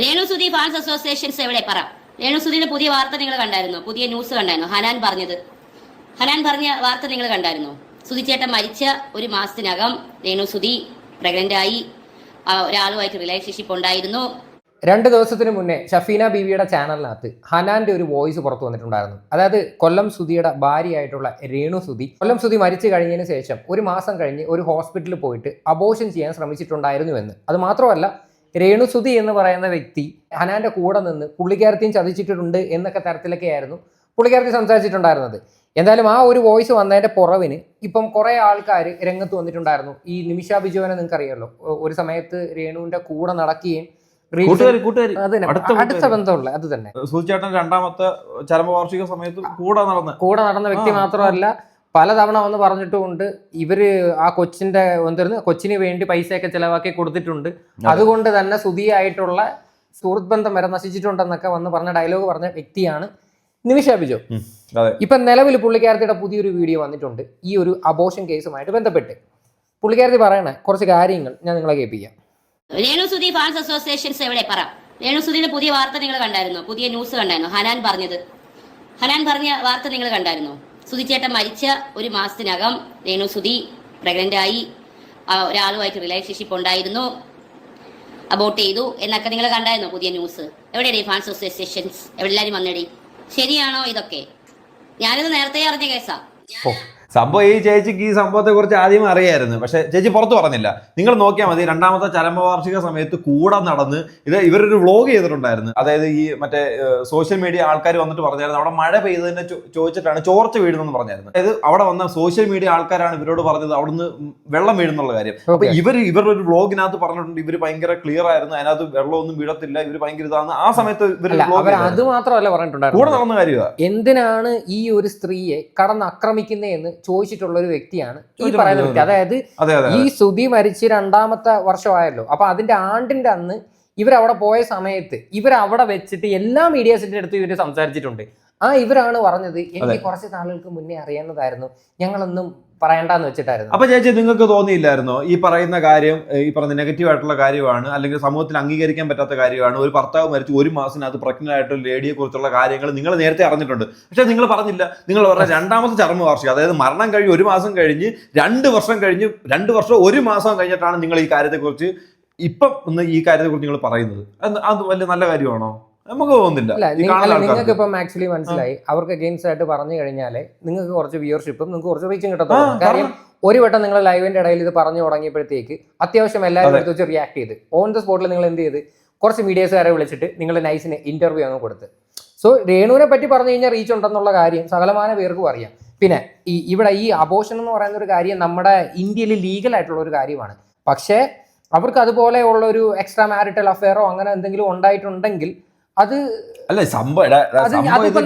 രേണുസുതി fans associations എവിടെ? പറ. രേണുസുതിയുടെ പുതിയ വാർത്ത നിങ്ങൾ കണ്ടായിരുന്നു? പുതിയ ന്യൂസ് കണ്ടായിരുന്നു? ഹനാൻ പറഞ്ഞത്. ഹനാൻ പറഞ്ഞ വാർത്ത നിങ്ങൾ കണ്ടായിരുന്നു? സുതിച്ചേട്ടൻ മരിച്ച ഒരു മാസത്തിനകം രേണുസുതി പ്രഗ്നന്റ് ആയി. ഒരാളുമായിട്ട് റിലേഷൻഷിപ്പ് ഉണ്ടായിരുന്നു. രണ്ട് ദിവസത്തിന് മുന്നേ ഷഫീന ബീവിയുടെ ചാനലിനകത്ത് ഹനാന്റെ ഒരു വോയിസ് പുറത്തു വന്നിട്ടുണ്ടായിരുന്നു. അതായത് കൊല്ലം സുധിയുടെ ഭാര്യയായിട്ടുള്ള രേണു സുധി കൊല്ലം സുധി മരിച്ചു കഴിഞ്ഞതിന് ശേഷം ഒരു മാസം കഴിഞ്ഞ് ഒരു ഹോസ്പിറ്റലിൽ പോയിട്ട് അബോഷൻ ചെയ്യാൻ ശ്രമിച്ചിട്ടുണ്ടായിരുന്നു എന്ന് അത് മാത്രമല്ല രേണു സുധി എന്ന് പറയുന്ന വ്യക്തി ഹനാന്റെ കൂടെ നിന്ന് പുള്ളിക്കാരത്തെയും ചതിച്ചിട്ടുണ്ട് എന്നൊക്കെ തരത്തിലൊക്കെയായിരുന്നു പുള്ളിക്കാരത്തി സംസാരിച്ചിട്ടുണ്ടായിരുന്നത്. എന്തായാലും ആ ഒരു വോയിസ് വന്നതിന്റെ പുറവിന് ഇപ്പം കുറേ ആൾക്കാർ രംഗത്ത് വന്നിട്ടുണ്ടായിരുന്നു. ഈ നിമിഷ ബിജുവിനെ നിങ്ങൾക്ക് അറിയാമല്ലോ ഒരു സമയത്ത് രേണുവിന്റെ കൂടെ നടക്കുകയും അടുത്ത. ബന്ധമുള്ള അത് തന്നെ. സൂചിച്ചേട്ടൻ രണ്ടാമത്തെ ചരമവാർഷിക സമയത്ത് കൂടെ നടന്ന. കൂടെ നടന്ന വ്യക്തി മാത്രമല്ല പലതവണ വന്ന് പറഞ്ഞിട്ടുമുണ്ട്. ഇവർ ആ കൊച്ചിന്റെ എന്തായിരുന്നു കൊച്ചിന് വേണ്ടി പൈസയൊക്കെ ചിലവാക്കി കൊടുത്തിട്ടുണ്ട്. അതുകൊണ്ട് തന്നെ സുതിയായിട്ടുള്ള സുഹൃത്ത് ബന്ധം വരെ നശിച്ചിട്ടുണ്ടെന്നൊക്കെ വന്ന് പറഞ്ഞ ഡയലോഗ് പറഞ്ഞ വ്യക്തിയാണ് നിമിഷ ബിജോ. അതെ. ഇപ്പൊ നിലവിൽ പുള്ളിക്കാരത്തിയുടെ പുതിയൊരു വീഡിയോ വന്നിട്ടുണ്ട്. ഈ ഒരു അബോഷൻ കേസുമായിട്ട് ബന്ധപ്പെട്ട്. പുള്ളിക്കാരത്തി പറയണ കുറച്ച് കാര്യങ്ങൾ ഞാൻ നിങ്ങളെ കേൾപ്പിക്കാം. രേണുസുതി ഫാൻസ് അസോസിയേഷൻസ് എവിടെ പറ. രേണുസുതിയുടെ പുതിയ വാർത്ത നിങ്ങൾ കണ്ടായിരുന്നു? പുതിയ ന്യൂസ് കണ്ടായിരുന്നു? ഹനാൻ പറഞ്ഞത്. ഹനാൻ പറഞ്ഞ വാർത്ത നിങ്ങൾ കണ്ടായിരുന്നോ? സുതിച്ചേട്ടൻ മരിച്ച ഒരു മാസത്തിനകം രേണുസുതി പ്രഗ്നന്റ് ആയി ഒരാളുമായിട്ട് റിലേഷൻഷിപ്പ് ഉണ്ടായിരുന്നു അബോട്ട് ചെയ്തു എന്നൊക്കെ നിങ്ങൾ കണ്ടായിരുന്നോ പുതിയ ന്യൂസ് എവിടെയാണ് ഈ ഫാൻസ് അസോസിയേഷൻസ് എവിടെല്ലാരും വന്നടി? ശരിയാണോ ഇതൊക്കെ? ഞാനിത് നേരത്തെ അറിഞ്ഞ കേസാ. സംഭവം ഈ ചേച്ചിക്ക് ഈ സംഭവത്തെ കുറിച്ച് ആദ്യം അറിയായിരുന്നു. പക്ഷെ ചേച്ചി പുറത്ത് പറഞ്ഞില്ല. നിങ്ങൾ നോക്കിയാൽ മതി രണ്ടാമത്തെ ചരമവാർഷിക സമയത്ത് കൂടെ നടന്ന് ഇത് ഇവരൊരു വ്ളോഗ് ചെയ്തിട്ടുണ്ടായിരുന്നു. അതായത് ഈ മറ്റേ സോഷ്യൽ മീഡിയ ആൾക്കാർ വന്നിട്ട് പറഞ്ഞായിരുന്നു. അവിടെ മഴ പെയ്തതിനെ ചോദിച്ചിട്ടാണ് ചോർച്ച വീഴുന്നെന്ന് പറഞ്ഞായിരുന്നു. അതായത് അവിടെ വന്ന സോഷ്യൽ മീഡിയ ആൾക്കാരാണ് ഇവരോട് പറഞ്ഞത് അവിടുന്ന് വെള്ളം വീഴുന്നുള്ള കാര്യം. അപ്പൊ. ഇവർ ഇവരുടെ ഒരു വ്ളോഗിനകത്ത് പറഞ്ഞിട്ടുണ്ട് ഇവർ ഭയങ്കര ക്ലിയർ ആയിരുന്നു അതിനകത്ത് വെള്ളമൊന്നും വീഴത്തില്ല ഇവർ ഭയങ്കര ഇതാണ് ആ സമയത്ത് ഇവർ അത് മാത്രമല്ല കൂടെ പറഞ്ഞിട്ടുണ്ടായിരുന്നു നടന്ന കാര്യമാണ് എന്തിനാണ് ഈ ഒരു സ്ത്രീയെ കടന്ന് ആക്രമിക്കുന്നതെന്ന് ചോദിച്ചിട്ടുള്ള ഒരു വ്യക്തിയാണ്. ഈ പറയുന്ന വ്യക്തി. അതായത് അതെ അതെ ഈ സുധി മരിച്ച് രണ്ടാമത്തെ വർഷമായല്ലോ. അപ്പൊ അതിന്റെ ആണ്ടിന്റെ അന്ന് ഇവരവിടെ പോയ സമയത്ത് ഇവരവിടെ വെച്ചിട്ട് എല്ലാ മീഡിയാസിന്റെ അടുത്ത് ഇവർ സംസാരിച്ചിട്ടുണ്ട്. ആ ഇവരാണ് പറഞ്ഞത് എനിക്ക് കുറച്ച് നാളുകൾക്ക് മുന്നേ അറിയാവുന്നതായിരുന്നു ഞങ്ങളൊന്നും പറയണ്ടെന്ന് വെച്ചിട്ടായിരുന്നു. അപ്പൊ ചേച്ചി നിങ്ങൾക്ക് തോന്നിയില്ലായിരുന്നോ? ഈ പറയുന്ന കാര്യം ഈ പറഞ്ഞ നെഗറ്റീവ് ആയിട്ടുള്ള കാര്യമാണ് അല്ലെങ്കിൽ സമൂഹത്തിൽ അംഗീകരിക്കാൻ പറ്റാത്ത കാര്യമാണ് ഒരു ഭർത്താവ് മരിച്ചു ഒരു മാസത്തിനകത്ത് പ്രഗ്നന്റ് ആയിട്ടുള്ള ലേഡിയെ കുറിച്ചുള്ള കാര്യങ്ങൾ നിങ്ങൾ നേരത്തെ അറിഞ്ഞിട്ടുണ്ട്. പക്ഷെ നിങ്ങൾ പറഞ്ഞില്ല. നിങ്ങൾ പറഞ്ഞ രണ്ടാമത്തെ ചർമ്മ വാർഷിക അതായത് മരണം കഴിഞ്ഞ് ഒരു മാസം കഴിഞ്ഞ് രണ്ട് വർഷം കഴിഞ്ഞ് രണ്ട് വർഷം ഒരു മാസം കഴിഞ്ഞിട്ടാണ് നിങ്ങൾ ഈ കാര്യത്തെക്കുറിച്ച് ഇപ്പം ഈ കാര്യത്തെക്കുറിച്ച് നിങ്ങൾ പറയുന്നത്. അത് വലിയ നല്ല കാര്യമാണോ? നമുക്ക് തോന്നുന്നില്ല. നിങ്ങൾക്ക് ഇപ്പൊ ആക്ച്വലി മനസ്സിലായി. അവർക്ക് അഗെയിൻസ്റ്റ് ആയിട്ട് പറഞ്ഞു കഴിഞ്ഞാൽ നിങ്ങൾക്ക് കുറച്ച് വ്യൂവർഷിപ്പും നിങ്ങൾക്ക് കുറച്ച് റീച്ചും ആ, കാര്യം കാരണം- ഒരു വട്ടം നിങ്ങൾ ലൈവിന്റെ ഇടയിൽ ഇത് പറഞ്ഞു തുടങ്ങിയപ്പോഴത്തേക്ക് അത്യാവശ്യം എല്ലാവരും. എടുത്ത് വെച്ച് റിയാക്ട് ചെയ്ത്. ഓൺ ദ സ്പോട്ടിൽ നിങ്ങൾ എന്ത് ചെയ്ത്? കുറച്ച് മീഡിയസുകാരെ വിളിച്ചിട്ട് നിങ്ങൾ നൈസിന് ഇന്റർവ്യൂ അങ്ങ് കൊടുത്ത്. സോ രേണുവിനെ പറ്റി പറഞ്ഞു കഴിഞ്ഞാൽ റീച്ച് ഉണ്ടെന്നുള്ള കാര്യം സകലമാന പേർക്കും അറിയാം. പിന്നെ ഈ ഇവിടെ ഈ അബോഷൻ എന്ന് പറയുന്ന ഒരു കാര്യം നമ്മുടെ ഇന്ത്യയിൽ ലീഗൽ ആയിട്ടുള്ള ഒരു കാര്യമാണ്. പക്ഷേ അവർക്ക് അതുപോലെയുള്ള ഒരു എക്സ്ട്രാ മാരിറ്റൽ അഫെയറോ അങ്ങനെ എന്തെങ്കിലും ഉണ്ടായിട്ടുണ്ടെങ്കിൽ അത് അല്ല സംഭവം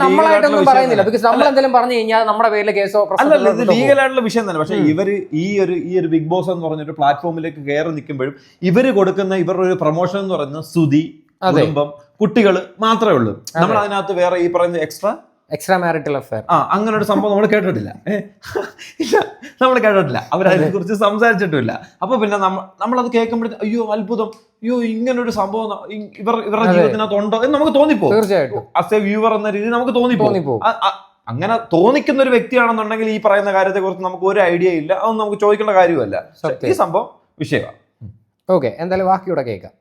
നമ്മളായിട്ടൊന്നും പറയുന്നില്ല. ബിക്കോസ് നമ്മൾ എന്തെങ്കിലും പറഞ്ഞു കഴിഞ്ഞാൽ നമ്മുടെ പേരിലെ കേസോ അല്ലല്ല ഇത് ആയിട്ടുള്ള വിഷയം തന്നെ. പക്ഷെ ഇവർ ഇവർ ഈ ഒരു ഈ ഒരു ബിഗ് ബോസ് എന്ന് പറഞ്ഞൊരു പ്ലാറ്റ്ഫോമിലേക്ക് കയറി നിൽക്കുമ്പോഴും ഇവർ കൊടുക്കുന്ന ഇവരുടെ ഒരു പ്രൊമോഷൻ എന്ന് പറയുന്നത് അതെ. കുടുംബം കുട്ടികൾ മാത്രമേ ഉള്ളൂ. നമ്മൾ അതിനകത്ത് വേറെ ഈ പറയുന്ന എക്സ്ട്രാ എക്സ്ട്രാ മാരിറ്റൽ അഫയർ ആ അങ്ങനെ ഒരു സംഭവം നമ്മൾ കേട്ടിട്ടില്ല. ഏ? ഇല്ല നമ്മൾ കേട്ടിട്ടില്ല. അവരതിനെ കുറിച്ച് സംസാരിച്ചിട്ടില്ല അപ്പൊ പിന്നെ നമ്മൾ നമ്മളത് കേൾക്കുമ്പോഴത്തെ അയ്യോ അത്ഭുതം. അയ്യോ ഇങ്ങനെ ഒരു സംഭവം ഇവർ ഇവരുടെ. ജീവിതത്തിനകത്ത് ഉണ്ടോ എന്ന് നമുക്ക് തോന്നിപ്പോ തീർച്ചയായിട്ടും. ആസ് എ വ്യൂവർ എന്ന രീതിയിൽ നമുക്ക് തോന്നിപ്പോ അങ്ങനെ തോന്നിക്കുന്ന ഒരു വ്യക്തിയാണെന്നുണ്ടെങ്കിൽ ഈ പറയുന്ന കാര്യത്തെ കുറിച്ച് നമുക്ക് ഒരു ഐഡിയ ഇല്ല. അതൊന്നും നമുക്ക് ചോദിക്കേണ്ട കാര്യമല്ല ഈ സംഭവം വിഷയമാണ് ഓക്കെ എന്തായാലും ബാക്കിയൂടെ കേൾക്കാം.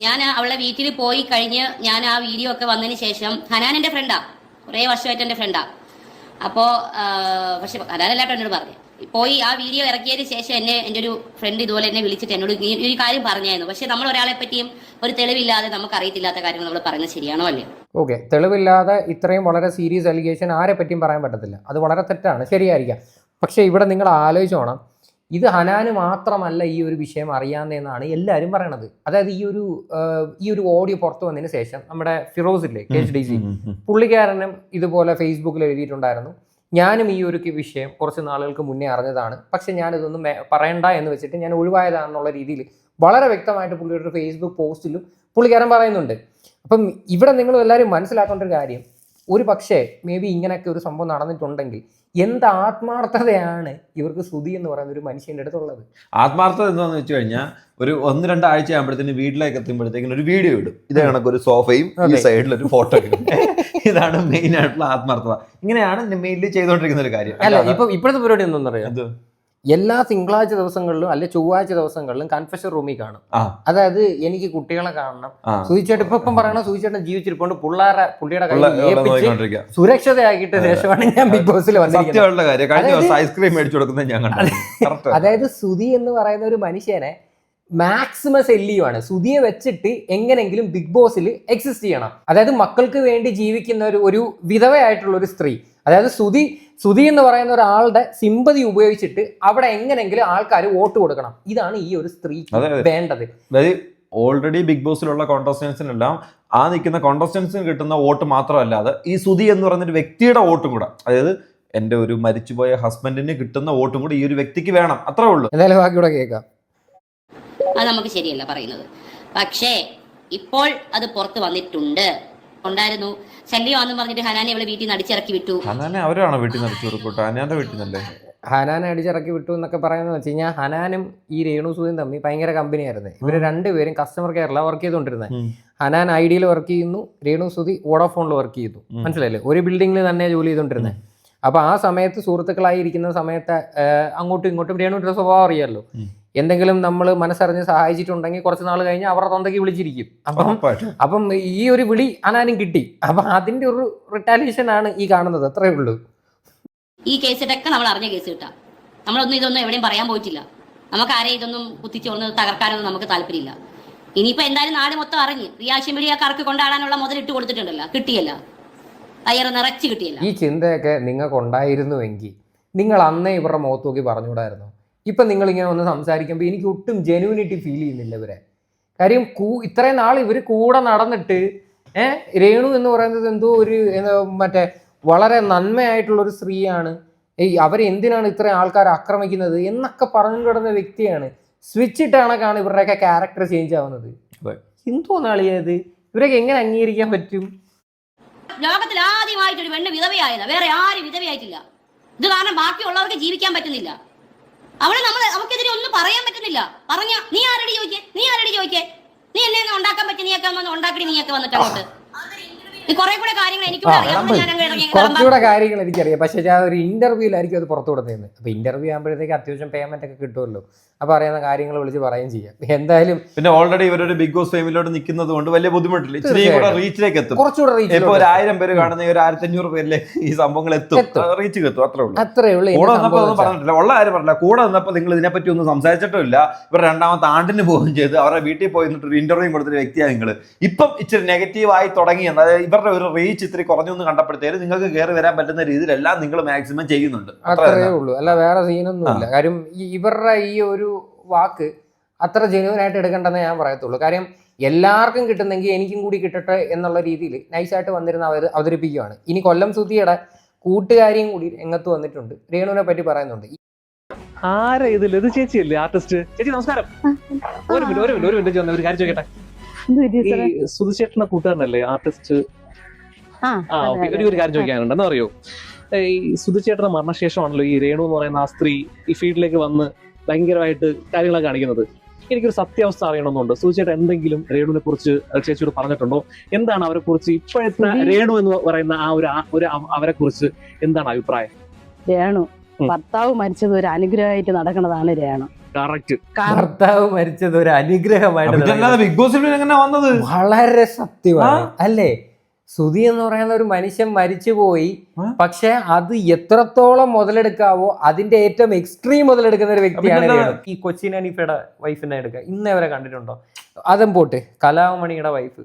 ഞാൻ അവളെ വീട്ടിൽ പോയി കഴിഞ്ഞ് ഞാൻ ആ വീഡിയോ ഒക്കെ വന്നതിന് ശേഷം ഹനാൻ എന്റെ ഫ്രണ്ടാ കുറേ വർഷമായിട്ട് എന്റെ ഫ്രണ്ടാ അപ്പോൾ പക്ഷെ ഹനാനല്ലാട്ടോ എന്നോട് പറഞ്ഞു. പോയി ആ വീഡിയോ ഇറക്കിയതിന് ശേഷം എന്നെ എന്റെ ഒരു ഫ്രണ്ട് ഇതുപോലെ എന്നെ വിളിച്ചിട്ട് എന്നോട് ഈ ഒരു കാര്യം പറഞ്ഞായിരുന്നു. പക്ഷെ നമ്മൾ ഒരാളെ പറ്റിയും ഒരു തെളിവില്ലാതെ നമുക്ക് അറിയത്തില്ലാത്ത കാര്യങ്ങൾ നമ്മൾ പറയുന്നത് ശരിയാണോ അല്ലയോ? ഓക്കെ. തെളിവില്ലാതെ ഇത്രയും വളരെ സീരിയസ് അലിഗേഷൻ ആരെ പറ്റിയും പറയാൻ പറ്റത്തില്ല. അത് വളരെ തെറ്റാണ്. ശരിയായിരിക്കാം. പക്ഷേ ഇവിടെ നിങ്ങൾ ആലോചിച്ചോണം ഇത് ഹനാന് മാത്രമല്ല ഈ ഒരു വിഷയം അറിയാവുന്നതെന്നാണ് എല്ലാവരും പറയണത്. അതായത് ഈ ഒരു ഈ ഒരു ഓഡിയോ പുറത്തു വന്നതിന് ശേഷം നമ്മുടെ ഫിറോസ് ഇല്ലേ കെ എച്ച് ഡി സി പുള്ളിക്കാരനും ഇതുപോലെ ഫേസ്ബുക്കിൽ എഴുതിയിട്ടുണ്ടായിരുന്നു. ഞാനും ഈ ഒരു വിഷയം കുറച്ച് നാളുകൾക്ക് മുന്നേ അറിഞ്ഞതാണ്. പക്ഷെ ഞാനിതൊന്നും പറയണ്ട എന്ന് വെച്ചിട്ട് ഞാൻ ഒഴിവായതാണെന്നുള്ള രീതിയിൽ വളരെ വ്യക്തമായിട്ട് പുള്ളിയുടെ ഒരു ഫേസ്ബുക്ക് പോസ്റ്റിലും പുള്ളിക്കാരൻ പറയുന്നുണ്ട്. അപ്പം ഇവിടെ നിങ്ങൾ എല്ലാവരും മനസ്സിലാക്കേണ്ട ഒരു കാര്യം. ഒരു പക്ഷേ മേ ബി ഇങ്ങനെയൊക്കെ ഒരു സംഭവം നടന്നിട്ടുണ്ടെങ്കിൽ എന്ത് ആത്മാർത്ഥതയാണ് ഇവർക്ക് സ്തുതി എന്ന് പറയുന്ന ഒരു മനുഷ്യന്റെ അടുത്തുള്ളത്? ആത്മാർത്ഥത എന്താണെന്ന് വെച്ച് കഴിഞ്ഞാൽ ഒരു ഒന്ന് രണ്ടാഴ്ച ആകുമ്പോഴത്തേന് വീട്ടിലേക്ക് എത്തുമ്പോഴത്തേക്കും ഒരു വീഡിയോ ഇടും. ഇത് കണക്ക് ഒരു സോഫയും ഈ സൈഡിൽ ഒരു ഫോട്ടോ ഇതാണ് മെയിൻ ആയിട്ടുള്ള ആത്മാർത്ഥത. ഇങ്ങനെയാണ് മെയിൻലി ചെയ്തുകൊണ്ടിരിക്കുന്ന ഒരു കാര്യം. അല്ല ഇപ്പൊ ഇപ്പോഴത്തെ പരിപാടി എന്തെന്ന് പറയാം എന്ത്? എല്ലാ തിങ്കളാഴ്ച ദിവസങ്ങളിലും അല്ലെ ചൊവ്വാഴ്ച ദിവസങ്ങളിലും കൺഫെഷൻ റൂമിൽ കാണും. അതായത് എനിക്ക് കുട്ടികളെ കാണണം. സൂചിച്ചേട്ടൻ സുധിച്ചേട്ടൻ ഇപ്പൊ ഇപ്പം പറയണ സുധിച്ചേട്ടൻ ജീവിച്ചിരിപ്പുണ്ട്. പിള്ളേരെ പുള്ളിയുടെ കയ്യിൽ സുരക്ഷിതയാക്കിയിട്ട് ശേഷമാണ് ഞാൻ ബിഗ് ബോസിൽ വന്നിരിക്കുന്നത്. അതായത് സുതി അതായത് സുധി എന്ന് പറയുന്ന ഒരു മനുഷ്യനെ മാക്സിമം ചെയ്യുവാണ് സുധിയെ വെച്ചിട്ട് എങ്ങനെങ്കിലും ബിഗ് ബോസിൽ എക്സിസ്റ്റ് ചെയ്യണം. അതായത് മക്കൾക്ക് വേണ്ടി ജീവിക്കുന്ന ഒരു ഒരു വിധവയായിട്ടുള്ള ഒരു സ്ത്രീ. അതായത് സുധി സുധി എന്ന് പറയുന്ന ഒരാളുടെ സിമ്പതി ഉപയോഗിച്ചിട്ട് അവിടെ എങ്ങനെങ്കിലും ആൾക്കാർ വോട്ട് കൊടുക്കണം. ഇതാണ് ഈ ഒരു അതെ. വേണ്ടത്. ഓൾറെഡി ബിഗ് ബോസിലുള്ള കോണ്ടസ്റ്റൻസിനെല്ലാം ആ നിൽക്കുന്ന കോണ്ടസ്റ്റൻസിന് കിട്ടുന്ന വോട്ട് മാത്രമല്ലാതെ ഈ സുധി എന്ന് പറയുന്ന ഒരു വ്യക്തിയുടെ വോട്ടും കൂടെ. അതായത് എന്റെ ഒരു മരിച്ചുപോയ ഹസ്ബൻഡിന് കിട്ടുന്ന വോട്ടും കൂടി ഈ ഒരു വ്യക്തിക്ക് വേണം. അത്രേ ഉള്ളൂ. എന്തായാലും ബാക്കിയൂടെ കേൾക്കാം. അത് നമുക്ക് ശരിയല്ല പറയുന്നത്. പക്ഷേ ഇപ്പോൾ അത് പുറത്ത് വന്നിട്ടുണ്ട്. ഉണ്ടായിരുന്നു. ശല്യമാണെന്ന് പറഞ്ഞിട്ട് ഹനാനെ അവളെ വീട്ടിൽ നിന്ന് അടിച്ചിറക്കി വിട്ടു. ഹനാനെ അവരാണോ വീട്ടിൽ നിന്ന് അടിച്ചു കൊടുക്കട്ടെ ഹനാന്റെ വീട്ടിൽ നിന്നല്ലേ? ഹനാനെ അടിച്ചിറക്കി വിട്ടു എന്നൊക്കെ പറയുന്നത് വെച്ച് കഴിഞ്ഞാൽ ഹനാനും ഈ രേണു സുധിയും തമ്മിൽ ഭയങ്കര കമ്പനിയായിരുന്നു. ഇവർ രണ്ടുപേരും കസ്റ്റമർ കെയറിലാണ് വർക്ക് ചെയ്തുകൊണ്ടിരുന്നത്. ഹനാൻ ഐഡിയയിൽ വർക്ക് ചെയ്യുന്നു രേണു സുധി വോഡോഫോണിൽ വർക്ക് ചെയ്യുന്നു. മനസ്സിലായില്ലേ? ഒരു ബിൽഡിങ്ങിൽ തന്നെ ജോലി ചെയ്തുകൊണ്ടിരുന്നത് അപ്പൊ ആ സമയത്ത് സുഹൃത്തുക്കളായി ഇരിക്കുന്ന സമയത്ത് അങ്ങോട്ടും ഇങ്ങോട്ടും രേണുവിന്റെ സ്വഭാവം അറിയാമല്ലോ. എന്തെങ്കിലും നമ്മൾ മനസ്സറിഞ്ഞ് സഹായിച്ചിട്ടുണ്ടെങ്കിൽ കുറച്ച് നാൾ കഴിഞ്ഞ് അവരുടെ തൊന്തയ്ക്ക് വിളിച്ചിരിക്കും. അപ്പം. അപ്പം ഈ ഒരു വിളി അനാനും കിട്ടി. അപ്പൊ അതിന്റെ ഒരു റിട്ടാലിയേഷൻ ആണ് ഈ കാണുന്നത്. അത്രേ ഉള്ളൂ. ഈ കേസിട്ടൊക്കെ നമ്മൾ അറിഞ്ഞ കേസ് കിട്ടാം. നമ്മളൊന്നും ഇതൊന്നും എവിടെയും പറയാൻ പോയിട്ടില്ല. നമുക്ക് ആരെയും ഇതൊന്നും കുത്തിച്ചോർന്ന് തകർക്കാനൊന്നും നമുക്ക് താല്പര്യമില്ല. ഇനിയിപ്പോ എന്തായാലും നാട് മൊത്തം അറിഞ്ഞ് റിയാക്ഷൻ മീഡിയക്കാർക്ക് കൊണ്ടാടാനുള്ള മുതൽ ഇട്ട് കൊടുത്തിട്ടുണ്ടല്ലോ. കിട്ടിയല്ല. അയ്യറ് നിറച്ച് കിട്ടിയല്ല. ഈ ചിന്തയൊക്കെ നിങ്ങൾക്ക് ഉണ്ടായിരുന്നുവെങ്കിൽ നിങ്ങൾ അന്നേ ഇവരുടെ മുഖത്ത് നോക്കി പറഞ്ഞുകൂടായിരുന്നു? ഇപ്പം നിങ്ങളിങ്ങനെ ഒന്ന് സംസാരിക്കുമ്പോൾ എനിക്ക് ഒട്ടും ജെനുവിനിറ്റി ഫീൽ ചെയ്യുന്നില്ല ഇവരെ. കാര്യം കൂ ഇത്രയും നാൾ ഇവർ കൂടെ നടന്നിട്ട് ഏഹ് രേണു എന്ന് പറയുന്നത് എന്തോ ഒരു എന്താ മറ്റേ വളരെ നന്മയായിട്ടുള്ള ഒരു സ്ത്രീയാണ്. ഏയ് അവരെന്തിനാണ് ഇത്രയും ആൾക്കാർ ആക്രമിക്കുന്നത് എന്നൊക്കെ പറഞ്ഞു കിടന്ന വ്യക്തിയാണ്. സ്വിച്ച് ഇട്ടാണൊക്കെയാണ് ഇവരുടെയൊക്കെ ക്യാരക്ടർ ചേഞ്ച് ആവുന്നത്. അതെ. എന്തോ നാളിയത് ഇവരൊക്കെ എങ്ങനെ അംഗീകരിക്കാൻ പറ്റും? ലോകത്തിൽ ആദ്യമായിട്ടൊരു പെണ്ണ് വിധവയായതാ. വേറെ ആരും വിധവയായിട്ടില്ല. ഇത് കാരണം ബാക്കിയുള്ളവർക്ക് ജീവിക്കാൻ പറ്റുന്നില്ല. അവളെ നമ്മൾ നമുക്കെതിരെ ഒന്നും പറയാൻ പറ്റുന്നില്ല. പറഞ്ഞ നീ ആരടി ചോദിക്കേ നീ ആരടി ചോദിക്കേ നീ എന്നെ ഉണ്ടാക്കാൻ പറ്റി? നീയൊക്കെ വന്ന് ഉണ്ടാക്കി നീയൊക്കെ വന്നിട്ട് അങ്ങോട്ട്. നീ കുറെ കൂടെ കാര്യങ്ങൾ എനിക്ക് ആ, അറിയാം. നമ്മൾ ഞാൻ അങ്ങ് ഇറങ്ങി കുറച്ചുകൂടെ കാര്യങ്ങൾ എനിക്കറിയാം. പക്ഷേ ഒരു ഇന്റർവ്യൂലായിരിക്കും അത് പുറത്തു കൊടുത്തത് അപ്പൊ ഇന്റർവ്യൂ ആകുമ്പോഴത്തേക്ക് അത്യാവശ്യം പേയ്മെന്റ് ഒക്കെ കിട്ടുമല്ലോ. അപ്പൊ അറിയുന്ന കാര്യങ്ങൾ വിളിച്ച് പറയുകയും ചെയ്യാം. എന്തായാലും പിന്നെ ഓൾറെഡി ഇവരൊരു ബിഗ് ബോസ് ഫേമിലോട് നിൽക്കുന്നത് കൊണ്ട് വലിയ ബുദ്ധിമുട്ടില്ല. ഇച്ചിരി കൂടെ റീച്ചിലേക്ക് എത്തും. കുറച്ചുകൂടെ റീച്ച് ഇപ്പൊ ഒരു ആയിരം പേര് കാണുന്ന ഒരു ആയിരത്തി അഞ്ഞൂറ് പേരിലേക്ക് ഈ സംഭവങ്ങൾ എത്തും. റീച്ച് എത്തും. അത്രേ ഉള്ളൂ. അത്രേ ഉള്ളൂ കൂടെ വന്നപ്പോ ഒന്നും പറഞ്ഞിട്ടില്ല. ഉള്ള ആരും പറഞ്ഞില്ല. കൂടെ വന്നപ്പോ നിങ്ങൾ ഇതിനെപ്പറ്റി ഒന്നും സംസാരിച്ചിട്ടില്ല ഇവർ രണ്ടാമത്തെ ആണ്ടിന് പോവുകയും ചെയ്ത്. അവരുടെ വീട്ടിൽ പോയി നിന്നിട്ട് ഒരു ഇന്റർവ്യൂ കൊടുത്തൊരു വ്യക്തിയാണ് നിങ്ങൾ ഇപ്പം ഇച്ചിരി നെഗറ്റീവായി തുടങ്ങി. അതായത് ഇവരുടെ ഒരു റീച്ച് ഇത്തിരി കുറഞ്ഞു എന്ന് കണ്ടപ്പോഴത്തേനും നിങ്ങൾക്ക് കയറി വരാൻ പറ്റുന്ന രീതിയിലെല്ലാം നിങ്ങൾ മാക്സിമം ചെയ്യുന്നുണ്ട്. അത്രേ ഉള്ളൂ. അല്ല വേറെ സീനൊന്നും ഇല്ല കാര്യം ഇവരുടെ ഈ ഒരു വാക്ക് അത്ര ജെനുവൻ ആയിട്ട് എടുക്കേണ്ടെന്നേ ഞാൻ പറയത്തുള്ളൂ. കാര്യം എല്ലാവർക്കും കിട്ടുന്നെങ്കിൽ എനിക്കും കൂടി കിട്ടട്ടെ എന്നുള്ള രീതിയിൽ നൈസായിട്ട് വന്നിരുന്ന അവർ അവതരിപ്പിക്കുകയാണ് ഇനി കൊല്ലം സുധിയുടെ കൂട്ടുകാരിയും കൂടി രംഗത്ത് വന്നിട്ടുണ്ട്. രേണുവിനെ പറ്റി പറയുന്നുണ്ട്. ആരാ ഇത് ലതു ചേച്ചിയല്ലേ ആർട്ടിസ്റ്റ്? ചേച്ചി നമസ്കാരം. ഒരു മിനിറ്റ് ഒരു മിനിറ്റ് ഒരു മിനിറ്റ് വന്ന ഒരു കാര്യം ചോദിക്കട്ടെ? ഈ സാറേ? സുധിച്ചേട്ടന്റെ കൂട്ടുകാരനല്ലേ ആർട്ടിസ്റ്റ്? ആ, ഓക്കെ. ഒരു ഒരു കാര്യം ചോദിക്കാനുണ്ട്. എന്താ അറിയോ? ഈ സുധുചേട്ടന്റെ മരണശേഷമാണല്ലോ ഈ രേണു എന്ന് പറയുന്ന ആ സ്ത്രീ ഈ ഫീൽഡിലേക്ക് വന്ന് ഭയങ്കരമായിട്ട് കാര്യങ്ങളൊക്കെ കാണിക്കുന്നത്. എനിക്കൊരു സത്യാവസ്ഥ അറിയണമെന്നുണ്ട്. സൂചിയായിട്ട് എന്തെങ്കിലും രേണുവിനെ കുറിച്ച് ചേച്ചിയോട് പറഞ്ഞിട്ടുണ്ടോ? എന്താണ് അവരെ കുറിച്ച് ഇപ്പോഴത്തെ രേണു എന്ന് പറയുന്ന ആ ഒരു ആ- ഒരു അവരെ കുറിച്ച് എന്താണ് അഭിപ്രായം? രേണു. ഭർത്താവ് മരിച്ചത് ഒരു അനുഗ്രഹമായിട്ട് നടക്കുന്നതാണ് രേണു. ഭർത്താവ് മരിച്ചത് ഒരു അനുഗ്രഹമായിട്ട് ബിഗ് ബോസിൽ എങ്ങനെ വന്നത്? വളരെ സത്യമാണ്. അല്ലേ? സുധി എന്ന് പറയുന്ന ഒരു മനുഷ്യൻ മരിച്ചുപോയി? പക്ഷെ അത് എത്രത്തോളം മുതലെടുക്കാവോ അതിന്റെ ഏറ്റവും എക്സ്ട്രീം മുതലെടുക്കുന്ന ഒരു വ്യക്തിയാണ് ഈ കൊച്ചിൻ അനീഫയുടെ വൈഫിനെ എടുക്കുക ഇന്ന് അവരെ കണ്ടിട്ടുണ്ടോ? അതും പോട്ട്. കലാമണിയുടെ വൈഫ്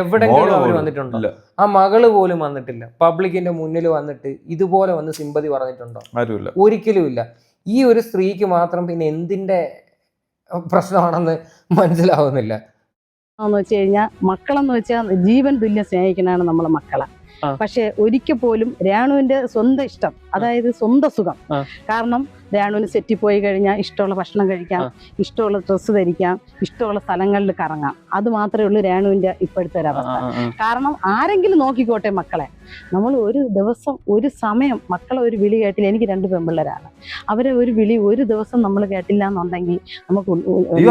എവിടെങ്കിലും അവർ വന്നിട്ടുണ്ടോ? ആ മകൾ പോലും വന്നിട്ടില്ല. പബ്ലിക്കിന്റെ മുന്നിൽ വന്നിട്ട് ഇതുപോലെ വന്ന് സിമ്പതി പറഞ്ഞിട്ടുണ്ടോ? ഒരിക്കലുമില്ല ഒരിക്കലും ഇല്ല. ഈ ഒരു സ്ത്രീക്ക് മാത്രം പിന്നെ എന്തിന്റെ പ്രശ്നമാണെന്ന് മനസ്സിലാവുന്നില്ല. എന്ന് വെച്ച് കഴിഞ്ഞാൽ മക്കളെന്ന് വെച്ചാൽ ജീവൻ തുല്യം സ്നേഹിക്കണാണ് നമ്മളെ മക്കളെ. പക്ഷെ ഒരിക്കൽ പോലും രാണുവിന്റെ സ്വന്തം ഇഷ്ടം അതായത് സ്വന്തം സുഖം. കാരണം രാണുവിന് സെറ്റിൽ പോയി കഴിഞ്ഞാൽ ഇഷ്ടമുള്ള ഭക്ഷണം കഴിക്കാം. ഇഷ്ടമുള്ള ഡ്രസ്സ് ധരിക്കാം ഇഷ്ടമുള്ള സ്ഥലങ്ങളിൽ കറങ്ങാം. അത് മാത്രമേ ഉള്ളൂ രേണുവിന്റെ ഇപ്പോഴത്തെ ഒരു അവസ്ഥ. കാരണം ആരെങ്കിലും നോക്കിക്കോട്ടെ മക്കളെ നമ്മൾ ഒരു ദിവസം ഒരു സമയം മക്കളെ ഒരു വിളി കേട്ടില്ല. എനിക്ക് രണ്ട് പെമ്പിള്ളരാണ് അവരെ ഒരു വിളി ഒരു ദിവസം നമ്മൾ കേട്ടില്ല എന്നുണ്ടെങ്കിൽ നമുക്ക്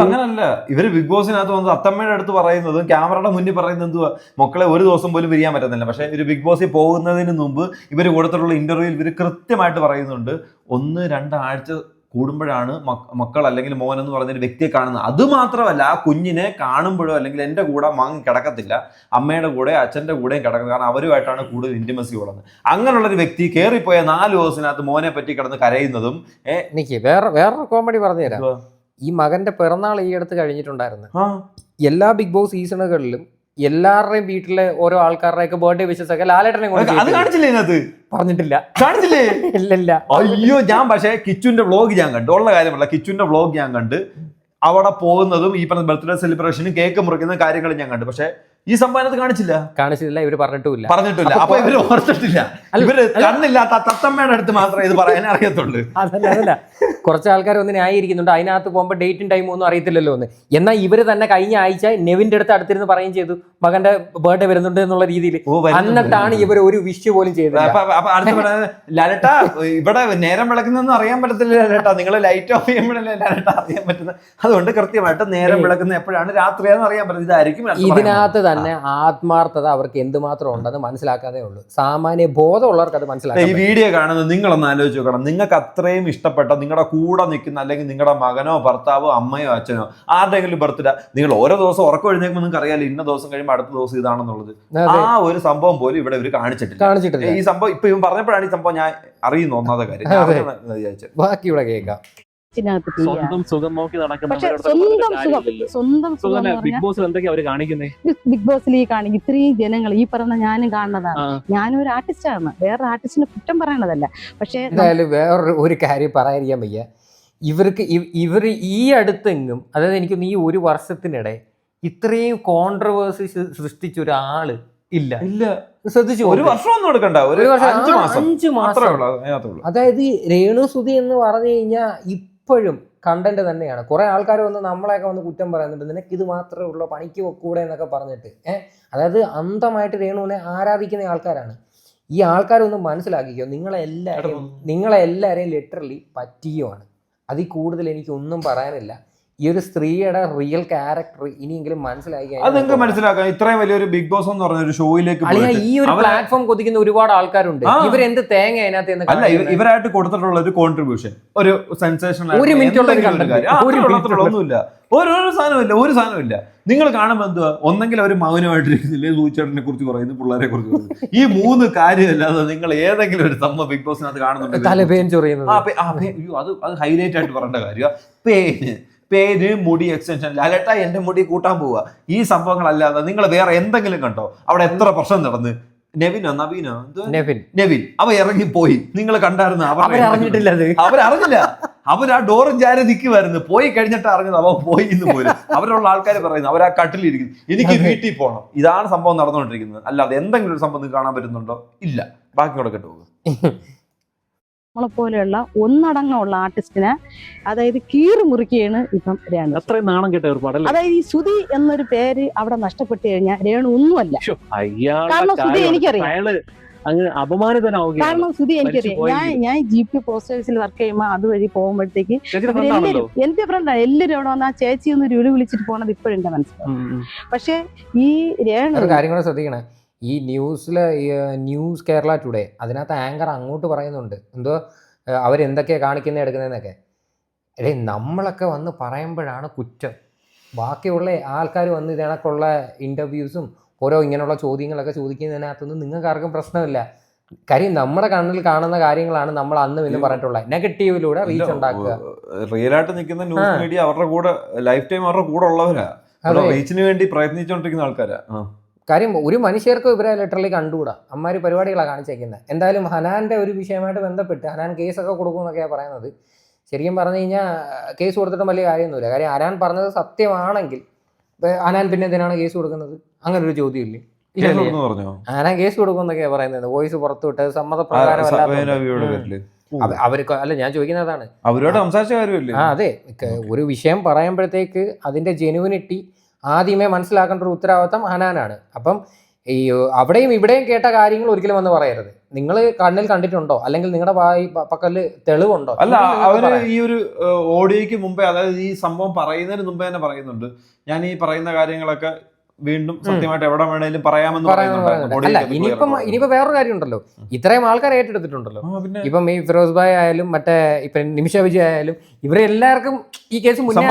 അങ്ങനല്ല. ഇവർ ബിഗ് ബോസിനകത്ത് വന്നത് അത്തമ്മയുടെ അടുത്ത് പറയുന്നതും ക്യാമറയുടെ മുന്നിൽ പറയുന്നത് എന്തുവാ മക്കളെ ഒരു ദിവസം പോലും പിരിയാൻ പറ്റുന്നില്ല പക്ഷെ ഒരു ബിഗ് ബോസിൽ പോകുന്നതിന് മുമ്പ് ഇവർ കൊടുത്തിട്ടുള്ള ഇന്റർവ്യൂവിൽ ഇവർ കൃത്യമായിട്ട് പറയുന്നുണ്ട്. ഒന്ന് രണ്ടാഴ്ച കൂടുമ്പോഴാണ് മക്ക- മക്കൾ അല്ലെങ്കിൽ മോൻ എന്ന് പറയുന്ന ഒരു വ്യക്തിയെ കാണുന്നത്. അത് മാത്രമല്ല ആ കുഞ്ഞിനെ കാണുമ്പോഴോ അല്ലെങ്കിൽ എന്റെ കൂടെ വാങ്ങി കിടക്കത്തില്ല അമ്മയുടെ കൂടെ അച്ഛന്റെ കൂടെയും കിടക്കുന്നത് കാരണം അവരുമായിട്ടാണ് കൂടുതൽ ഇന്റിമസി ഉള്ളത്. അങ്ങനെയുള്ള ഒരു വ്യക്തി കയറിപ്പോയ നാല് ദിവസത്തിനകത്ത് മോനെ പറ്റി കിടന്ന് കരയുന്നതും എനിക്ക് വേറെ വേറൊരു കോമഡി പറഞ്ഞുതരാം? ഈ മകന്റെ പിറന്നാൾ ഈ അടുത്ത് കഴിഞ്ഞിട്ടുണ്ടായിരുന്നു. ആ. എല്ലാ ബിഗ് ബോസ് സീസണുകളിലും എല്ലാവരുടെയും വീട്ടിലെ ഓരോ ആൾക്കാരുടെയൊക്കെ ബർത്ത്ഡേ വിഷസ് ഒക്കെ ലാലേട്ടനെ കൊണ്ട് അത്. കാണിച്ചില്ലേ ഇതിനകത്ത്? പറഞ്ഞിട്ടില്ല. കാണിച്ചില്ലേ? ഇല്ലില്ല. അയ്യോ ഞാൻ പക്ഷേ കിച്ചുന്റെ വ്ളോഗ് ഞാൻ കണ്ടു. ഉള്ള കാര്യമല്ല കിച്ചുന്റെ വ്ളോഗ് ഞാൻ കണ്ട്. അവിടെ പോകുന്നതും ഈ പറഞ്ഞ ബർത്ത്ഡേ സെലിബ്രേഷനും കേക്ക് മുറിക്കുന്ന കാര്യങ്ങളും ഞാൻ കണ്ടു. പക്ഷേ ഈ സംഭവം കാണിച്ചില്ല കാണിച്ചില്ല? കാണിച്ചില്ല ഇവർ പറഞ്ഞിട്ടുമില്ല. പറഞ്ഞിട്ടില്ല. അപ്പൊ ഇവർ ഓർത്തിട്ടില്ല. ഇവർ കണ്ണില്ലാത്ത തത്തമ്മയുടെ അടുത്ത് മാത്രമേ ഇത് പറയാൻ അറിയത്തുള്ളൂ. അതല്ല അതല്ല. കുറച്ച് ആൾക്കാർ ഒന്ന് ന്യായീകരിക്കുന്നുണ്ട്. അതിനകത്ത് പോകുമ്പോൾ ഡേറ്റും ടൈമും ഒന്നും അറിയത്തില്ലല്ലോ എന്ന്. എന്നാൽ ഇവർ തന്നെ കഴിഞ്ഞ ആഴ്ച നെവിന്റെ അടുത്ത് അടുത്തിരുന്ന് പറയുകയും ചെയ്തു. മകന്റെ ബർത്ത്ഡേ വരുന്നുണ്ട് എന്നുള്ള രീതിയിൽ. എന്നിട്ടാണ് ഇവർ ഒരു വിഷ് പോലും ചെയ്തത്. പറയുന്നത്, ഇവിടെ നേരം വിളക്കുന്നൊന്നും അറിയാൻ പറ്റത്തില്ല ലലട്ട. നിങ്ങൾ ലൈറ്റ് ഓഫ് ചെയ്യുമ്പോഴല്ലേ ലലട്ട അറിയാൻ പറ്റുന്നത്? അതുകൊണ്ട് കൃത്യമായിട്ട് നേരം വിളക്കുന്ന എപ്പോഴാണ് രാത്രിയാന്ന് അറിയാൻ പറ്റുന്നത് ഇതായിരിക്കും ഇതിനകത്ത്. തന്നെ ആത്മാർത്ഥത അവർക്ക് എന്തുമാത്രം ഉണ്ടെന്ന് മനസ്സിലാക്കാതെ ഉള്ളൂ. സാമാന്യ ബോധമുള്ളവർക്ക് അത് ഈ മനസ്സിലാക്കാൻ പറ്റും. വീഡിയോ കാണുന്നത് നിങ്ങളൊന്ന് ആലോചിച്ച് നോക്കണം. നിങ്ങൾക്ക് അത്രയും ഇഷ്ടപ്പെട്ട നിങ്ങളുടെ കൂടെ നിൽക്കുന്ന അല്ലെങ്കിൽ നിങ്ങളുടെ മകനോ ഭർത്താവോ അമ്മയോ അച്ഛനോ ആരുടെയെങ്കിലും ബർത്ത്ഡേ നിങ്ങൾ ഓരോ ദിവസം ഉറക്കം എഴുന്നേക്കുമ്പോൾ നിങ്ങൾക്ക് അറിയാലോ ഇന്ന ദിവസം കഴിയുമ്പോൾ അടുത്ത ദിവസം ഇതാണെന്നുള്ളത്. ആ ഒരു സംഭവം പോലും ഇവിടെ ഇവർ കാണിച്ചിട്ടില്ല. കാണിച്ചിട്ടില്ല. ഈ സംഭവം ഇപ്പൊ ഇവൻ പറഞ്ഞപ്പോഴാണ് ഈ സംഭവം ഞാൻ അറിയുന്ന ഒന്നാമത്തെ കാര്യം. ബാക്കി ഇവിടെ കേൾക്കാം. ഇതിനകത്ത് സ്വന്തം സുഖം നോക്കി നടക്കുന്ന സ്വന്തം സുഖം സ്വന്തം സുഖം സുഖം ബിഗ് ബോസിൽ എന്തൊക്കെയാ അവർ കാണിക്കുന്നേ? ബിഗ് ബോസിൽ ഈ കാണിക്കും ഇത്രയും ജനങ്ങൾ ഈ പറഞ്ഞ ഞാനും കാണുന്നതാണ്. ഞാനും ഒരു ആർട്ടിസ്റ്റാണ് വേറെ ആർട്ടിസ്റ്റിനെ കുറ്റം പറയണതല്ല. പക്ഷേ എന്തായാലും വേറൊരു ഒരു കാര്യം പറയാതിരിക്കാൻ വയ്യ. ഇവർക്ക് ഇവർ ഈ അടുത്തെങ്ങും അതായത് എനിക്ക് ഈ ഒരു വർഷത്തിനിടെ ഇത്രയും കോൺട്രവേഴ്സി സൃഷ്ടിച്ച ഒരാൾ ഇല്ല. ഇല്ല. ശ്രദ്ധിച്ചു ഒരു വർഷമൊന്നും എടുക്കണ്ട. ഒരു വർഷം അഞ്ചു മാസം. അഞ്ച് മാത്രമേ ഉള്ളൂ. അതായത് ഈ രേണുസുതി എന്ന് പറഞ്ഞു കഴിഞ്ഞാൽ ഇപ്പോഴും കണ്ടന്റ് തന്നെയാണ്. കുറെ ആൾക്കാർ വന്ന് നമ്മളെയൊക്കെ വന്ന് കുറ്റം പറയുന്നുണ്ട്. നിനക്ക് ഇത് മാത്രമേ ഉള്ളൂ പണിക്ക് വെക്കൂടെ എന്നൊക്കെ പറഞ്ഞിട്ട്. ഏഹ് അതായത് അന്ധമായിട്ട് രേണുവിനെ ആരാധിക്കുന്ന ആൾക്കാരാണ്. ഈ ആൾക്കാരൊന്ന് മനസ്സിലാക്കിക്കോ. നിങ്ങളെല്ലാവരും നിങ്ങളെ എല്ലാവരെയും ലിറ്ററലി പറ്റിയുമാണ് അതിൽ കൂടുതൽ എനിക്കൊന്നും പറയാനില്ല. ഈ ഒരു സ്ത്രീയുടെ റിയൽ ക്യാരക്ടർ ഇനിയെങ്കിലും മനസ്സിലാക്കി അത് നിങ്ങൾക്ക് മനസ്സിലാക്കാം? ഇത്രയും വലിയൊരു ബിഗ് ബോസ് എന്ന് പറഞ്ഞ ഒരു ഷോയിലേക്ക് ഈ ഒരു പ്ലാറ്റ്ഫോം കൊതിക്കുന്ന ഒരുപാട് ആൾക്കാരുണ്ട്. ഇവരെന്ത് തേങ്ങ അതിനകത്ത് അല്ല ഇവരായിട്ട് കൊടുത്തിട്ടുള്ള ഒരു കോൺട്രിബ്യൂഷൻ ഒരു സെൻസേഷൻ ഒരു മിനിറ്റ് ഒരു ഒന്നുമില്ല സാധനമില്ല ഒരു സാധനമില്ല നിങ്ങൾ കാണുമ്പോൾ എന്തുവാ? ഒന്നെങ്കിൽ അവർ മൗനമായിട്ടിരിക്കുന്നില്ലേ സൂചേട്ടനെ കുറിച്ച് പറയുന്നു പിള്ളേരെ കുറിച്ച് പറയുന്നു. ഈ മൂന്ന് കാര്യമല്ലാതെ നിങ്ങൾ ഏതെങ്കിലും ഒരു സംഭവം ബിഗ് ബോസിനകത്ത് കാണുന്നുണ്ട് അത് അത് ഹൈലൈറ്റ് ആയിട്ട് പറയേണ്ട കാര്യമാണ് പേര് പേര് മുടി എക്സ്റ്റൻഷൻ ലാലേട്ട എന്റെ മുടി കൂട്ടാൻ പോവുക ഈ സംഭവങ്ങളല്ലാതെ നിങ്ങൾ വേറെ എന്തെങ്കിലും കണ്ടോ? അവിടെ എത്ര പ്രശ്നം നടന്ന്? നെവിനോ നവീനോ? നെവിൻ. നെവിൻ. അവ ഇറങ്ങിപ്പോയി. നിങ്ങൾ കണ്ടായിരുന്നു അവരറിഞ്ഞിട്ടില്ല അവരറിഞ്ഞില്ല. അവർ ആ ഡോറും ചാരി നിൽക്കുമായിരുന്നു പോയി കഴിഞ്ഞിട്ട് അറിഞ്ഞത് അവ പോയി എന്ന് പോലും. അവരുള്ള ആൾക്കാർ പറയുന്നു അവർ ആ കട്ടിലിരിക്കുന്നു. എനിക്ക് വീട്ടിൽ പോകണം ഇതാണ് സംഭവം നടന്നുകൊണ്ടിരിക്കുന്നത്. അല്ലാതെ എന്തെങ്കിലും ഒരു സംഭവം കാണാൻ പറ്റുന്നുണ്ടോ? ഇല്ല. ബാക്കി കൂടെ കേട്ടോ നമ്മളെ പോലെയുള്ള ഒന്നടങ്ങമുള്ള ആർട്ടിസ്റ്റിനെ അതായത് കീറ് മുറിക്കുകയാണ് ഇപ്പം രേണു. അത്രയും നാണം കേട്ട ഏർപ്പാടല്ലേ അതായത് ഈ സുധി എന്നൊരു പേര് അവിടെ നഷ്ടപ്പെട്ടു കഴിഞ്ഞാൽ രേണു ഒന്നുമല്ല. കാരണം സുധി എനിക്കറിയാം. അങ്ങ് അപമാനിതനാവുകയാണ്. കാരണം സുധി എനിക്കറിയാം. ഞാൻ ഞാൻ ജി പി പോസ്റ്റ് ഓഫീസിൽ വർക്ക് ചെയ്യുമ്പോൾ അതുവഴി പോകുമ്പോഴത്തേക്ക് എന്റെ ഫ്രണ്ടാണ് എല്ലാവരും അവിടെ വന്ന് ആ ചേച്ചി ഒന്ന് ഒരു വിളിച്ചിട്ട് പോണത് ഇപ്പോഴും എന്റെ മനസ്സിലാവും പക്ഷെ ഈ രേണു ഒരു കാര്യം കൂടെ ശ്രദ്ധിക്കണേ. ഈ ന്യൂസിൽ ന്യൂസ് കേരള ടുഡേ അതിനകത്ത് ആങ്കർ അങ്ങോട്ട് പറയുന്നുണ്ട്. എന്തോ അവരെന്തൊക്കെയാണ് അവരെന്തൊക്കെയാ കാണിക്കുന്നത് എടുക്കുന്നതെന്നൊക്കെ എടേ നമ്മളൊക്കെ വന്ന് പറയുമ്പോഴാണ് കുറ്റം. ബാക്കിയുള്ള ആൾക്കാർ വന്ന് ഇതിനൊക്കെയുള്ള ഇന്റർവ്യൂസും ഓരോ ഇങ്ങനെയുള്ള ചോദ്യങ്ങളൊക്കെ ചോദിക്കുന്നതിനകത്തൊന്നും നിങ്ങൾക്ക് ആർക്കും പ്രശ്നമില്ല. കാര്യം നമ്മുടെ കണ്ണിൽ കാണുന്ന കാര്യങ്ങളാണ് നമ്മൾ അന്ന് ഇന്നും പറഞ്ഞിട്ടുള്ളത് നെഗറ്റീവിലൂടെ റീച്ച് ഉണ്ടാക്കുക. റിയൽ ആയിട്ട് നിൽക്കുന്ന ന്യൂസ് മീഡിയ അവരുടെ കൂടെ ലൈഫ് ടൈം അവരുടെ കൂടെ ഉള്ളവരാ. റീച്ചിന് വേണ്ടി പ്രയത്നിച്ചുകൊണ്ടിരിക്കുന്ന ആൾക്കാരാ. കാര്യം ഒരു മനുഷ്യർക്കും ഇവരെ ലെറ്ററിൽ കണ്ടുകൂടാ? അമ്മാര് പരിപാടികളാണ് കാണിച്ചേക്കുന്നത് എന്തായാലും ഹനാന്റെ ഒരു വിഷയമായിട്ട് ബന്ധപ്പെട്ട് ഹനാൻ കേസൊക്കെ കൊടുക്കുമെന്നൊക്കെയാണ് പറയുന്നത്. ശരിക്കും പറഞ്ഞു കഴിഞ്ഞാൽ കേസ് കൊടുത്തിട്ടും വലിയ കാര്യമൊന്നുമില്ല. കാര്യം ഹനാൻ പറഞ്ഞത് സത്യമാണെങ്കിൽ ഹനാൻ പിന്നെ എന്തിനാണ് കേസ് കൊടുക്കുന്നത്? അങ്ങനെ ഒരു ചോദ്യം ഇല്ലേ. കേസ് ഇല്ലല്ലേ കൊടുത്തെന്ന് പറഞ്ഞോ? ഹനാൻ കേസ് കൊടുക്കുമെന്നൊക്കെയാണ് പറയുന്നത്. വോയിസ് പുറത്തു വിട്ടത് ആ, സമ്മതപ്രകാരം അവർക്ക് അല്ല ഞാൻ ചോദിക്കുന്നതാണ്. അവരോട് സംസാരിച്ച കാര്യമില്ല? ആ അതെ. ഒരു വിഷയം പറയുമ്പോഴത്തേക്ക് അതിന്റെ ജെനുവിനിറ്റി ആദ്യമേ മനസ്സിലാക്കേണ്ട ഒരു ഉത്തരവാദിത്തം ഹനാനാണ്. അപ്പം ഈ അവിടെയും ഇവിടെയും കേട്ട കാര്യങ്ങൾ ഒരിക്കലും വന്ന് പറയരുത്. നിങ്ങൾ കണ്ണിൽ കണ്ടിട്ടുണ്ടോ? അല്ലെങ്കിൽ നിങ്ങളുടെ വായി പക്കൽ തെളിവുണ്ടോ? അല്ല അവർ ഈ ഒരു ഓഡിയോയ്ക്ക് മുമ്പേ അതായത് ഈ സംഭവം പറയുന്നതിന് മുമ്പേ തന്നെ പറയുന്നുണ്ട്. ഞാൻ ഈ പറയുന്ന കാര്യങ്ങളൊക്കെ വീണ്ടും സത്യമായിട്ട് എവിടെ വേണേലും പറയാമെന്ന്. അല്ല ഇനിയിപ്പം ഇനിയിപ്പോ വേറൊരു കാര്യം ഉണ്ടല്ലോ ഇത്രയും ആൾക്കാർ ഏറ്റെടുത്തിട്ടുണ്ടല്ലോ. ഇപ്പം ഈ ഫിറോസ് ഭായ് ആയാലും മറ്റേ ഇപ്പൊ നിമിഷ വിജയ് ആയാലും ഇവരെ എല്ലാവർക്കും ഈ കേസ് മുന്നേ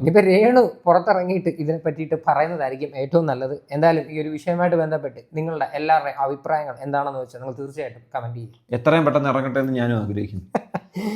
ഇനിയിപ്പോ രേണു പുറത്തിറങ്ങിയിട്ട് ഇതിനെ പറ്റിയിട്ട് പറയുന്നതായിരിക്കും ഏറ്റവും നല്ലത്. എന്തായാലും ഈ ഒരു വിഷയമായിട്ട് ബന്ധപ്പെട്ട് നിങ്ങളുടെ എല്ലാവരുടെയും അഭിപ്രായങ്ങൾ എന്താണെന്ന് വെച്ചാൽ നിങ്ങൾ തീർച്ചയായിട്ടും കമന്റ് ചെയ്യും. എത്രയും പെട്ടെന്ന് ഇറങ്ങട്ടെ എന്ന് ഞാനും ആഗ്രഹിക്കുന്നു.